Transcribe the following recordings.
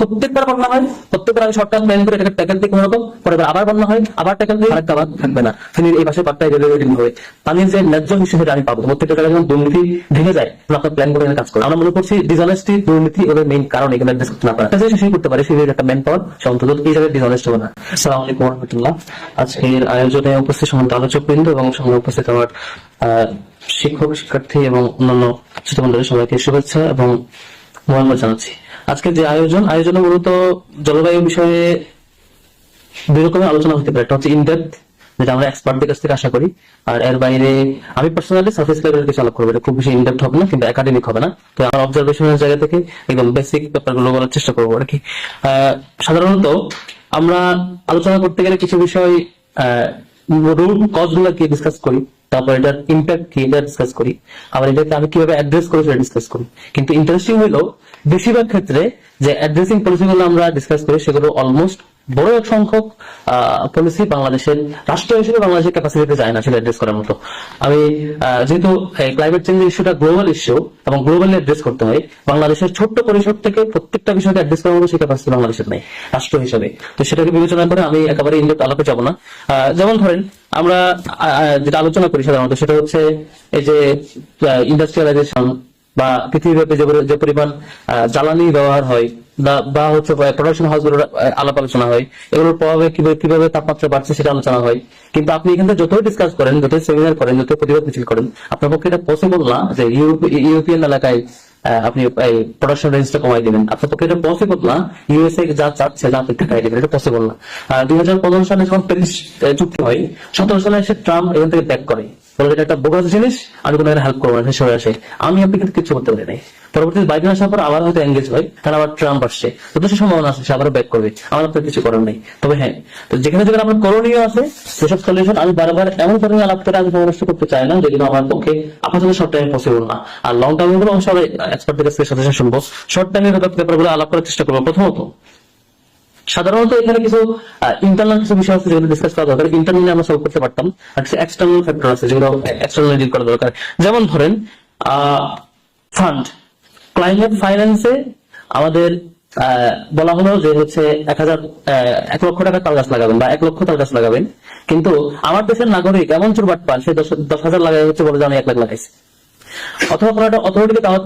প্রত্যেকবার বন্যা হয়, প্রত্যেকবার আমি শর্ট টার্ম করে এটাকে ট্যাকেল কোনোরকম পরে আবার হয়, আবার ট্যাকেল আরেকটা থাকবে না। এই পাশে পাটটা রেলওয়ে হবে। পানির যে ন্যায্য হিসেবে আমি পাবো। প্রত্যেকটা যখন দুর্নীতি ভেঙে যায় আপনার প্ল্যান করে কাজ করে আমরা মনে করছি ডিসঅনেস্টি দুর্নীতি ওদের মেইন কারণ না জিনিস সেই করতে পারে সেই একটা পাওয়ার সে অন্তত এই জায়গায় ডিসঅনেস্ট হবে না। আলাইকুম রহমতুল্লাহ আজকের আয়োজনে উপস্থিত সমস্ত আলোচক বৃন্দ এবং সঙ্গে উপস্থিত আমার শিক্ষক, শিক্ষার্থী এবং অন্যান্য ছোট মন্ডলী সবাইকে শুভেচ্ছা এবং মোহাম্মদ জানাচ্ছি। আজকে যে আয়োজন, আয়োজনে মূলত জলবায়ু বিষয়ে দুই রকমের আলোচনা হতে পারে। একটা হচ্ছে ইনডেপথ যেটা আমরা এক্সপার্টদের কাছ থেকে আশা করি। আর এর বাইরে আমি পার্সোনালি সার্ফেস লেভেলের কিছু আলাপ করব। খুব বেশি ইনডেপথ হবে না, কিন্তু একাডেমিক হবে না। তো আমার অবজারভেশনের জায়গা থেকে একদম বেসিক ব্যাপারগুলো বলার চেষ্টা করব আর কি। সাধারণত আমরা আলোচনা করতে গেলে কিছু বিষয় রুট কি ডিসকাস করি। তারপর এটার ইম্প্যাক্ট কি এটা ডিসকাস করি। আবার এটাকে আমি কীভাবে অ্যাড্রেস করি সেটা ডিসকাস করি। কিন্তু ইন্টারেস্টিং হইল, বেশিরভাগ ক্ষেত্রে যে অ্যাড্রেসিং পলিসিগুলো আমরা ডিসকাস করি, সেগুলো অলমোস্ট বড় এক সংখ্যক পলিসি বাংলাদেশের রাষ্ট্র হিসেবে বাংলাদেশের ক্যাপাসিটিতে যায় না সেটা অ্যাড্রেস করার মতো। আমি যেহেতু ক্লাইমেট চেঞ্জের ইস্যুটা গ্লোবাল ইস্যু এবং গ্লোবালি অ্যাড্রেস করতে হয়, বাংলাদেশের ছোট্ট পরিসর থেকে প্রত্যেকটা বিষয়কে অ্যাড্রেস করার মতো সেই ক্যাপাসিটি বাংলাদেশের নেই, রাষ্ট্র হিসেবে। তো সেটাকে বিবেচনা করে আমি একেবারে ইন্ডেপ্ট আলাপে যাব না। যেমন ধরেন আমরা যেটা আলোচনা করি সাধারণত সেটা হচ্ছে এই যে ইন্ডাস্ট্রিয়ালাইজেশন বা পৃথিবীব্যাপী যে পরিমাণ জ্বালানি ব্যবহার হয় বা- হচ্ছে প্রোডাকশন হাউসগুলোর আলাপ আলোচনা হয়, এগুলোর প্রভাবে কীভাবে তাপমাত্রা বাড়ছে সেটা আলোচনা হয়। কিন্তু আপনি এখান যতই ডিসকাস করেন, যতই সেমিনার করেন, যতই প্রতিবাদ মিছিল করেন, আপনার পক্ষে এটা পসিবল না যে ইউরোপ- ইউরোপিয়ান এলাকায় আপনি প্রোডাকশন রেঞ্জটা কমাই দিবেন। আপনার পক্ষে এটা পসিবল না। ইউএসএ যা চাচ্ছে, যা আপনি টাকাই দিবেন। এটা পসিবল না। দুই হাজার পনেরো সালে যখন প্যারিস চুক্তি হয়, সতেরো সালে এসে ট্রাম্প এখান থেকে ব্যাক করে। বলে একটা বোগাস জিনিস, আমি কোনো হেল্প করব না সরে আসে। আমি আপনি কিন্তু কিছু করতে পারি নাই। পরবর্তীতে বাইডেন আসার পর আবার হয়তো এঙ্গেজ হয় আবার ট্রাম্প আসছে। তো সম্ভাবনা আছে, সে আবারও ব্যাক করবে। আমার আপনার কিছু করার নেই। তবে হ্যাঁ তো যেখানে যেখানে আমার করণীয় আছে, সেসব সলিউশন আমি বারবার এমন ধরনের আলাপ করে আমি পরামর্শ করতে চাই না, যেগুলো আমার পক্ষে আপাতত শর্ট টাইমে পসিবল না। আর লং টার্মে আমি সবাই এক্সপার্টের কাছ সাজেশন শুনব। শর্ট টাইমের ব্যাপারগুলো আলাপ করার চেষ্টা করব প্রথমত। সাধারণত এখানে কিছু ইন্টারনাল কিছু বিষয় আছে যেগুলো ডিসকাস করা দরকার। ইন্টারনালি আমরা সলভ করতে পারতাম আর কিছু এক্সটার্নাল ফ্যাক্টর আছে যেগুলো এক্সটার্নালি ডিল করা দরকার। যেমন ধরেন ফান্ড ক্লাইমেট ফাইন্যান্সে আমাদের বলা হলো যে হচ্ছে এক হাজার এক লক্ষ টাকা তাল গাছ লাগাবেন বা এক লক্ষ তাল গাছ লাগাবেন। কিন্তু আমার দেশের নাগরিক এমন চুরবাট পান সে দশ হাজার লাগাই হচ্ছে বলে যে এক লাখ লাগাইছি। অথবা কোনো একটা অথরিটিকে কাজ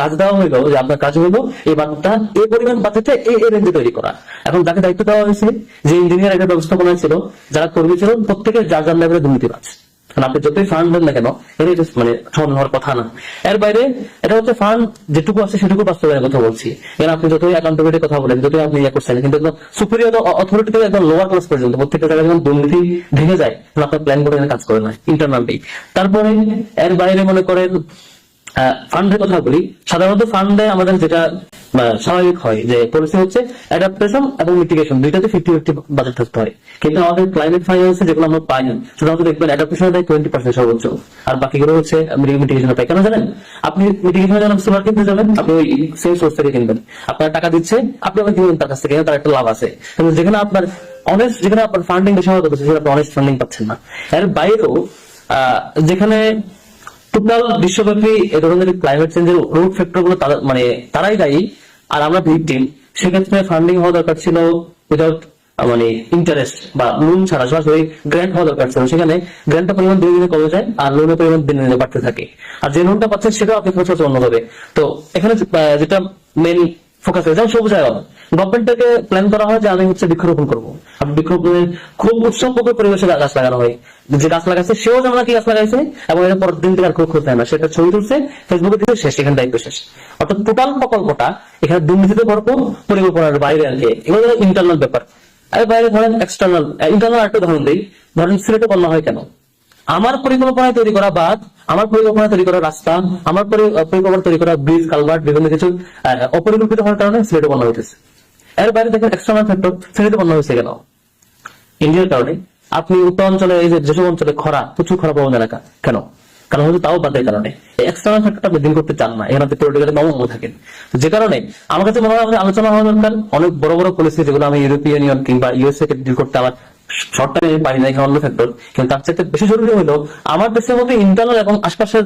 কাজ দেওয়া হইল যে আপনার কাজ হইল এই বাঁধটা এই পরিমাণ বাজেটে এই এই রেঞ্জে তৈরি করা। এখন যাকে দায়িত্ব দেওয়া হয়েছে, যে ইঞ্জিনিয়ার একটা ব্যবস্থাপনা ছিল, যারা কর্মী ছিল প্রত্যেকের যার যার লেভেলে দুর্নীতিবাজ। কারণ আপনি যতই ফান্ড দেন না কেন, এটাই মানে সমাধান হওয়ার কথা না। এর বাইরে, এটা হচ্ছে ফান্ড যেটুকু আছে সেটুকু বাস্তবায়নের কথা বলছি। কারণ আপনি যতই অ্যাকাউন্টেবিলিটির কথা বলেন, যতই আপনি ইয়ে করছেন, কিন্তু একদম সুপিরিয়র অথরিটি থেকে একদম লোয়ার ক্লাস পর্যন্ত, প্রত্যেকটা জায়গায় যখন দুর্নীতি ভেঙে যায় আপনার প্ল্যান করে কাজ করে না ইন্টারনালটি তারপরে, এর বাইরে মনে করেন ফান্ডের কথা বলি, সাধারণত ফান্ডে আমাদের যেটা স্বাভাবিক হয় যে পলিসি হচ্ছে অ্যাডাপ্টেশন এবং মিটিগেশন দুইটাতে ফিফটি ফিফটি বাজেট থাকতে হয়। কিন্তু আমাদের ক্লাইমেট ফাইন্যান্সে যেগুলো আমরা পাই, সাধারণত দেখবেন অ্যাডাপ্টেশন দেয় টোয়েন্টি পার্সেন্ট সর্বোচ্চ, আর বাকিগুলো হচ্ছে মিটিগেশন পাই কেন জানেন? আপনি মিটিগেশন জন্য সোলার কিনতে যাবেন, আপনি ওই সেম সোর্স থেকে কিনবেন। আপনার টাকা দিচ্ছে, আপনি আবার কিনবেন তার কাছ থেকে, তার একটা লাভ আছে। কিন্তু যেখানে আপনার অনেস্ট যেখানে আপনার ফান্ডিং বেশি হওয়া দরকার সেখানে আপনি অনেস্ট ফান্ডিং পাচ্ছেন না। এর বাইরেও যেখানে টোটাল বিশ্বব্যাপী এ ধরনের ক্লাইমেট চেঞ্জের রুট ফ্যাক্টরগুলো মানে তারাই দায়ী। আর আমরা ভিকটিম সেক্ষেত্রে ফান্ডিং হওয়া দরকার ছিল উইদাউট মানে ইন্টারেস্ট বা লোন ছাড়া, সরাসরি গ্র্যান্ট হওয়া দরকার ছিল। সেখানে গ্র্যান্টের পরিমাণ দিনে দিনে কমে যায় আর লোনের পরিমাণ দিনে দিনে বাড়তে থাকে। আর যে লোনটা পাচ্ছেন সেটাও আপনি হচ্ছে অন্যভাবে। তো এখানে যেটা মেন ফোকাস যেমন সবুজ আয়ন গভর্নমেন্ট থেকে প্ল্যান করা হয় যে আমি হচ্ছে বৃক্ষরোপণ করব। বৃক্ষরোপণের খুব উৎসবমুখ পরিবেশে গাছ লাগানো হয়, যে গাছ লাগাচ্ছে সেও যেমন নাকি গাছ লাগাইছে, এবং এটা পরের দিন থেকে আর খুঁজতে হয় না। সেটা ছবি তুলছে ফেসবুকে দিতে শেষ, এখানে দায়িত্ব শেষ। অর্থাৎ টোটাল প্রকল্পটা এখানে দুর্নীতিতে ভরপুর পরিকল্পনার বাইরে আর কি। এগুলো ইন্টারনাল ব্যাপার। আর বাইরে ধরেন এক্সটার্নাল ইন্টারনাল একটা উদাহরণ দিই। ধরেন সিলেটে বন্যা হয় কেন? আমার পরিকল্পনায় তৈরি করা বাঁধ আমার পরিকল্পনায় তৈরি করা রাস্তা আমার পরি- পরিকল্পনা তৈরি করা ব্রিজ, কালভার্ট, বিভিন্ন কিছু অপরিকল্পিত হওয়ার কারণে সিলেটে বন্যা হইতেছে। এর বাইরে দেখেন এক্সটার্নাল ফ্যাক্টর সিলেটে বন্যা হয়েছে কেন? ইন্ডিয়ার কারণে। আপনি উত্তর অঞ্চলে, এই যে যেসব অঞ্চলে খরা, প্রচুর খরা প্রবণ এলাকা, কেন? কারণ হচ্ছে তাও বাদের কারণে। এক্সটার্নাল ফ্যাক্টরটা আপনি ডিল করতে চান না, এখানে পলিটিক্যালি নমন থাকেন। যে কারণে আমার কাছে মনে হয় আমাদের আলোচনা হওয়া দরকার অনেক বড় বড় পলিসি যেগুলো আমি ইউরোপিয়ান ইউনিয়ন কিংবা ইউএসএ কে ডিল করতে আমার শর্ট টাইমে আমি পারি না ফ্যাক্টর কিন্তু তার চাইতে বেশি জরুরি হলো আমার দেশের মধ্যে ইন্টারনাল এবং আশপাশের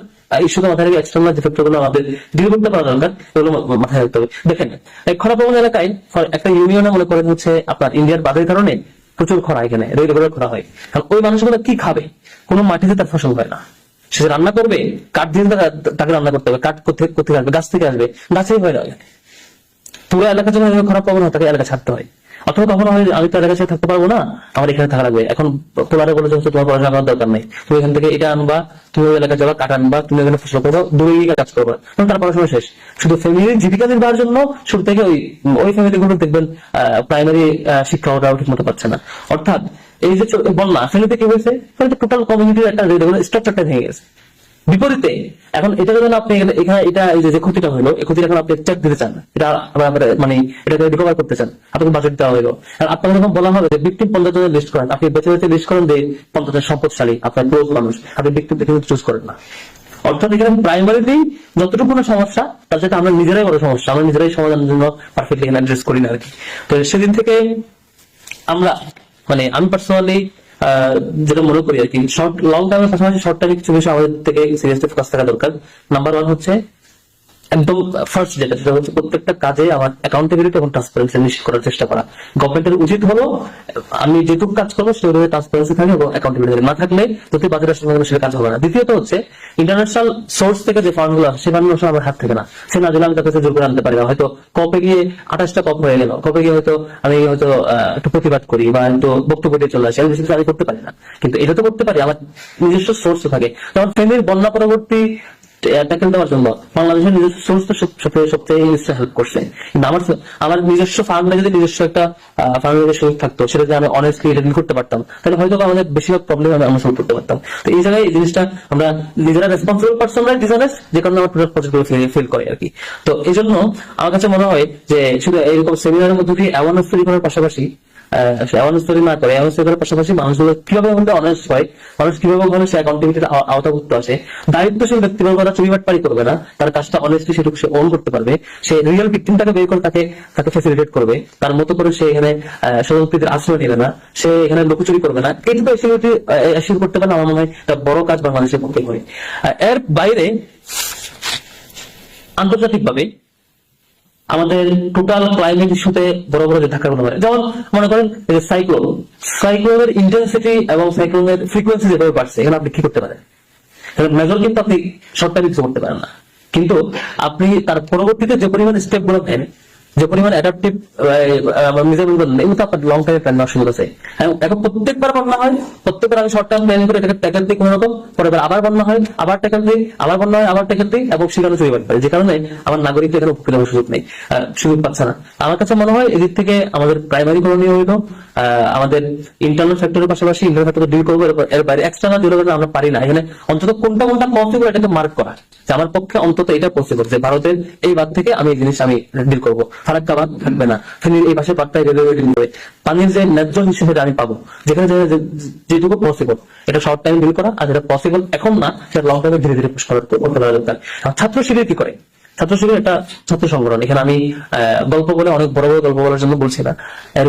মাথায় রেখে এক্সটার্নাল যে আমাদের ডিল করতে পারা দরকার এগুলো মাথায় রাখতে হবে। দেখেন, এই এলাকায় একটা ইউনিয়নে মনে করেন হচ্ছে আপনার ইন্ডিয়ার বাদের কারণে প্রচুর খরা এখানে রেগুলার খরা হয়। কারণ ওই মানুষগুলো কি খাবে? কোনো মাটিতে তার ফসল হয় না। সে রান্না করবে, কাঠ দিয়ে তাকে- রান্না করতে হবে, কাঠ কোথেকে কোথেকে আসবে, গাছ থেকে আসবে, গাছেই হয় না। পুরো এলাকা যখন এভাবে খারাপ পাবো না তাকে এলাকা ছাড়তে হয়। অথবা কখনো হয়, আমি তো এলাকা ছেড়ে থাকতে পারব না, আমার এখানে থাকা লাগবে। এখন পোলারে বলে যে তোমার পড়াশোনা করার দরকার নেই। তুমি এখান থেকে এটা আনবা, তুমি ওই এলাকা যাবা কাঠ আনবা, তুমি এখানে ফসল করব গিয়ে কাজ করবা। তখন তার পড়াশোনা শেষ। শুধু ফ্যামিলির জীবিকা নির্বাহের জন্য শুরু থেকে ওই ওই ফ্যামিলি গুলো দেখবেন প্রাইমারি শিক্ষা ওটাও ঠিক মতো পাচ্ছে না। অর্থাৎ এই যে বন্যা ফ্যামিলিতে কি হয়েছে? টোটাল কমিউনিটির একটা স্ট্রাকচারটা ভেঙে গেছে। বিপরীতে, এখন এটা যদি আপনি এখানে এটা, এই যে ক্ষতিটা হলো, এই ক্ষতিটা এখন আপনি চেক দিতে চান, এটা আবার মানে এটাকে রিকভার করতে চান, আপনাকে বাজেট দেওয়া হলো। আর আপনাকে যখন বলা হবে যে ভিক্টিম পঞ্চাশ জনের লিস্ট করেন, আপনি বেছে বেছে লিস্ট করেন যে পঞ্চাশ সম্পদশালী, আপনার ক্লোজ মানুষ, আপনি ভিক্টিম দেখে চুজ করেন না। অর্থাৎ এখানে প্রাইমারিতেই যতটুকু না সমস্যা, তার সাথে আমরা নিজেরাই বড় সমস্যা, আমরা নিজেরাই সমাধানের জন্য পারফেক্টলি এখানে অ্যাড্রেস করি না আর কি। তো সেদিন থেকে আমরা মানে আমি পার্সোনালি যেটা মনে করি আর কি। শর্ট লং টাইমের পাশাপাশি শর্ট টাইমে কিছু বিষয় আমাদের থেকে সিরিয়াসলি ফোকাস থাকা দরকার। নাম্বার ওয়ান হচ্ছে একদম ফার্স্ট যেটা, সেটা হচ্ছে প্রত্যেকটা কাজে আমার অ্যাকাউন্টেবিলিটি এবং ট্রান্সপারেন্সি নিশ্চিত করার চেষ্টা করা। গভর্নমেন্টের উচিত হলো, আমি যেটুকু কাজ করব সেভাবে ট্রান্সপারেন্সি থাকে এবং অ্যাকাউন্টেবিলিটি না থাকলে যদি বাজারে আসলে সেটা কাজ হবে না। দ্বিতীয়ত হচ্ছে ইন্টারন্যাশনাল সোর্স থেকে যে ফান্ডগুলো সেই ফান্ড আমার হাত থেকে না। সে না দিলে আমি তার কাছে জোর করে আনতে পারি না। হয়তো কপে গিয়ে আঠাশটা কপ হয়ে গেল। কপে গিয়ে হয়তো আমি হয়তো একটু প্রতিবাদ করি বা একটু বক্তব্য দিয়ে চলে আসি। আমি আমি করতে পারি না। কিন্তু এটা তো করতে পারি। আমার নিজস্ব সোর্স থাকে। যেমন ফ্যামিলির বন্যা পরবর্তী জন্য বাংলাদেশের নিজস্ব সোর্স তো সব- সবথেকে সবচেয়ে হেল্প করছে। কিন্তু আমার আমার নিজস্ব যদি নিজস্ব একটা সুযোগ থাকতো সেটা যদি আমি অনেস্টলি এটা করতে পারতাম। তাহলে হয়তো আমাদের বেশিরভাগ প্রবলেম আমি সলভ করতে পারতাম। তো এই জায়গায় এই জিনিসটা আমরা নিজেরা রেসপন্সিবল পার্সনরা যে কারণে আমার টোটাল প্রজেক্ট ফিল করে আর কি। তো এই জন্য আমার কাছে মনে হয় যে শুধু এইরকম সেমিনারের মধ্যে দিয়ে অ্যাওয়ারনেস তৈরি করার পাশাপাশি অ্যাওয়ারনেস তৈরি না করে করার পাশাপাশি মানুষগুলো কীভাবে অনেস্ট হয় মানুষ কীভাবে ওখানে সে অ্যাকাউন্টিভিটির আওতাভুক্ত ব্যক্তিবর্গরা চুরিবাটপারি করবে না তার কাজটা অনেস্টলি সেটুকু সে ওন করতে পারবে সে রিয়েল ভিক্টিমটাকে বের করে তাকে তাকে ফেসিলিটেট করবে তার মতো করে সে এখানে স্বতন্ত্রীদের আশ্রয় নেবে না সে এখানে লুকোচুরি করবে না এইটুকু এসিউরিটি অ্যাসিউর করতে পারলে আমার মনে হয় একটা বড় কাজ বাংলাদেশের পক্ষে আহ, এর বাইরে আন্তর্জাতিকভাবে আমাদের টোটাল ক্লাইমেট ইস্যুতে বড় বড় যে ধাক্কা হয়। যেমন মনে করেন সাইক্লোন সাইক্লোনের ইন্টেন্সিটি এবং সাইক্লোনের ফ্রিকোয়েন্সি যেভাবে বাড়ছে এখানে আপনি কি করতে পারেন? মেজর কিন্তু আপনি সরকারি কিছু করতে পারেন না। কিন্তু আপনি তার পরবর্তীতে যে পরিমাণ স্টেপগুলো নেন যে পরিমাণ অ্যাডাপটিভ তো আপনার লং প্ল্যান আছে এখন প্রত্যেকবার বন্যা হয়, প্রত্যেকবার আমি শর্ট টার্ম করে এটাকে ট্যাকেল দিই আবার বন্যা হয়, আবার ট্যাকেল দিই, আবার বন্যা হয়, আবার ট্যাকেল দিই, এবং চলে পারে যে কারণে আমার এখানে উপকৃত হওয়ার সুযোগ নেই সুযোগ পাচ্ছে না। আমার কাছে মনে হয় এদিক থেকে আমাদের প্রাইমারি করণীয় হইল আমাদের ইন্টারনাল ফ্যাক্টরের পাশাপাশি ইন্টারনাল ফ্যাক্টর ডিল করব এর- এর বাইরে এক্সটার্নাল যেগুলো আমরা পারি না। এখানে অন্তত কোনটা কোনটা পসিবল এটাকে মার্ক করা। যে আমার পক্ষে অন্তত এটা পসিবল যে ভারতের এই বাদ থেকে আমি এই জিনিস আমি ডিল করব। ফারাক্কা বাদ থাকবে না। ফেনীর এই পাশে পাট্টায় রেলওয়ে করে পানির যে ন্যায্য হিসেবে আমি পাবো। যেখানে যেটুকু পসিবল এটা শর্ট টাইম ডিল করা আর যেটা পসিবল এখন না, সেটা লং টাইমে ধীরে ধীরে পুশ ছাত্র শিবির কি করে? ছাত্র একটা ছাত্র সংগঠন। এখানে আমি গল্প বলে অনেক বড় বড় গল্প বলার জন্য বলছি না।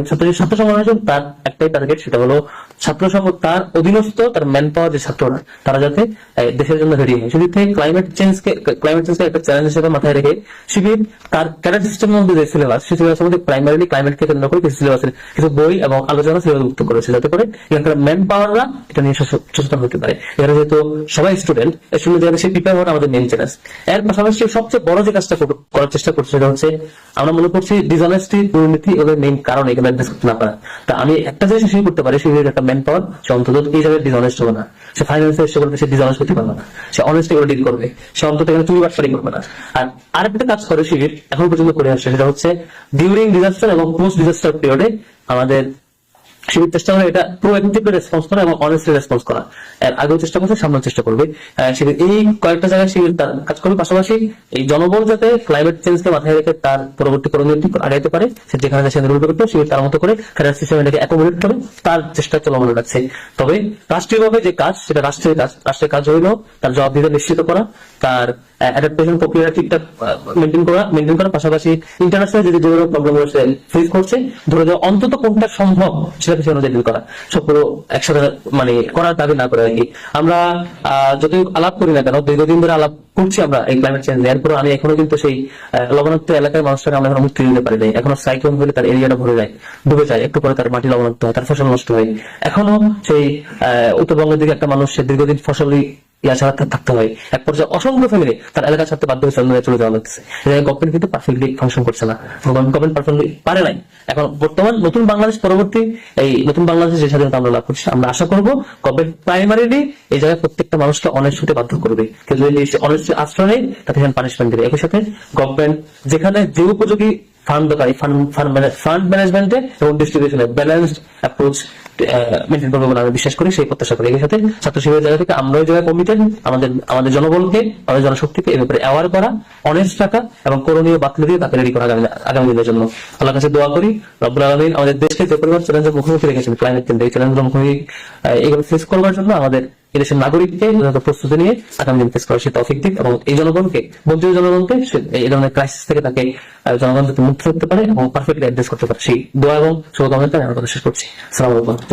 ছাত্র ছাত্র সংগঠনের জন্য তার একটাই টার্গেট সেটা হলো ছাত্র সংঘ তার অধীনস্থ, তার ম্যান পাওয়ার যে ছাত্ররা, তারা যাতে দেশের জন্য রেডি হয়। সেদিক থেকে ক্লাইমেট ক্লাইমেট একটা চ্যালেঞ্জ হিসেবে মাথায় রেখে শিবির তার ক্যাডার মধ্যে যে সিলেবাস সেই সিলেবাসের মধ্যে কেন্দ্র করে কিছু সিলেবাসের কিছু বই এবং আলোচনা সিলেবাস যুক্ত করেছে। যাতে করে এখানকার ম্যান পাওয়াররা এটা নিয়ে সচেতন হতে পারে। এখানে যেহেতু সবাই স্টুডেন্ট সঙ্গে যারা প্রিপেয়ার আমাদের মেন চ্যালেঞ্জ এর পাশাপাশি সবচেয়ে বড় যে কাজটা করার চেষ্টা করছে সেটা হচ্ছে আমরা মনে করছি ডিসঅনেস্টি দুর্নীতি এগুলোর মেইন কারণ এখানে অ্যাড্রেস করতে না পারা তা আমি একটা জিনিস শুরু করতে পারি সেই একটা ম্যান পাওয়ার সে অন্তত এই জায়গায় ডিসঅনেস্ট হবে না। সে ফাইন্যান্সের সে করবে সে ডিসঅনেস্ট হতে পারবে না। সে অনেস্ট এগুলো ডিল করবে। সে অন্তত এখানে চুরি বাটপারি করবে না। আর আরেকটা কাজ করে শিবির এখন পর্যন্ত করে আসছে, সেটা হচ্ছে ডিউরিং ডিজাস্টার এবং পোস্ট ডিজাস্টার পিরিয়ডে আমাদের শিবির চেষ্টা করে এটা প্রোঅ্যাক্টিভলি রেসপন্স করা এবং অনেস্টলি রেসপন্স করা। এর আগেও চেষ্টা করছে, সামনেও চেষ্টা করবে। এই কয়েকটা জায়গায় তার কাজ করবে। পাশাপাশি এই জনবল যাতে ক্লাইমেট চেঞ্জকে মাথায় রেখে তার পরবর্তী করণীয় আগাইতে পারে, সে যেখানে যাচ্ছে রুল করতে শিবির তার মতো করে ফেডারেল সিস্টেম এটাকে অ্যাকোমোডেট করে, তার চেষ্টা চলমান রাখছে। তবে রাষ্ট্রীয়ভাবে যে কাজ, সেটা রাষ্ট্রের কাজ রাষ্ট্রের কাজ হইল তার জবাবদিহিতা নিশ্চিত করা, তার অ্যাডাপ্টেশন প্রক্রিয়া ঠিকঠাক মেনটেন করা মেনটেন পাশাপাশি ইন্টারন্যাশনাল যে যেগুলো প্রবলেম রয়েছে ফেস করছে, ধরে অন্তত কোনটা সম্ভব কিছু অনুযায়ী করা। একসাথে মানে করার দাবি না করে আমরা যতই আলাপ করি না কেন, দীর্ঘদিন ধরে আলাপ করছি আমরা এই ক্লাইমেট চেঞ্জ আমি এখনও কিন্তু সেই লবণাক্ত এলাকার মানুষটাকে আমরা এখনও মুক্তি দিতে পারি নাই এখনও সাইক্লোন হলে তার এরিয়াটা ভরে যায়, ডুবে যায়। একটু পরে তার মাটি লবণাক্ত হয়, তার ফসল নষ্ট হয়। এখনও সেই উত্তরবঙ্গের দিকে একটা মানুষ, সে দীর্ঘদিন ফসলই ইয়া ছাড়া থাকতে হয়। এক পর্যায়ে অসংখ্য ফ্যামিলি তার এলাকা ছাড়তে বাধ্য হয়েছে অন্য চলে যাওয়া লাগতেছে গভর্নমেন্ট কিন্তু পারফেক্টলি ফাংশন করছে না। গভর্নমেন্ট পারফেক্টলি পারে নাই। এখন বর্তমান নতুন বাংলাদেশ পরবর্তী এই নতুন বাংলাদেশ যে স্বাধীনতা আমরা লাভ করছি, আমরা আশা করব গভর্নমেন্ট প্রাইমারিলি এই জায়গায় প্রত্যেকটা মানুষকে অনেস্ট হতে বাধ্য করবে। কিন্তু যদি অনেস্ট আশ্রয় নেই তাতে পানিশমেন্ট দেবে। একই সাথে গভর্নমেন্ট যেখানে যে উপযোগী ফান্ড দরকার ফান্ড ম্যানেজমেন্টে এবং ডিস্ট্রিবিউশনে ব্যালেন্সড অ্যাপ্রোচ মেনটেন করবে বলে আমি বিশ্বাস করি, সেই প্রত্যাশা করি। এর সাথে ছাত্র শিবিরের জায়গা থেকে আমরা ওই জায়গায় কমিটেড আমাদের আমাদের জনবলকে, আমাদের জনশক্তিকে এ ব্যাপারে অ্যাওয়ার করা অনেস্ট রাখা এবং করণীয় বাতলে দিয়ে তাকে রেডি করা আগামী দিনের জন্য। আল্লাহ কাছে দোয়া করি, রব্বুল আলমিন আমাদের দেশকে যে পরিমাণ চ্যালেঞ্জের মুখোমুখি রেখেছেন ক্লাইমেট চেঞ্জ এই চ্যালেঞ্জের মুখোমুখি এগুলো ফেস করবার জন্য আমাদের এদেশের নাগরিককে প্রস্তুতি নিয়ে আগামী দিন ফেস করা সে তৌফিক দিক এবং এই জনগণকে, বঞ্চিত জনগণকে এই ধরনের ক্রাইসিস থেকে তাকে জনগণ যাতে মুক্ত করতে পারে এবং পারফেক্টলি অ্যাড্রেস করতে পারে। সেই দোয়া এবং শুভকামনা আমি আমাদের শেষ করছি। সালাম আলাইকুম।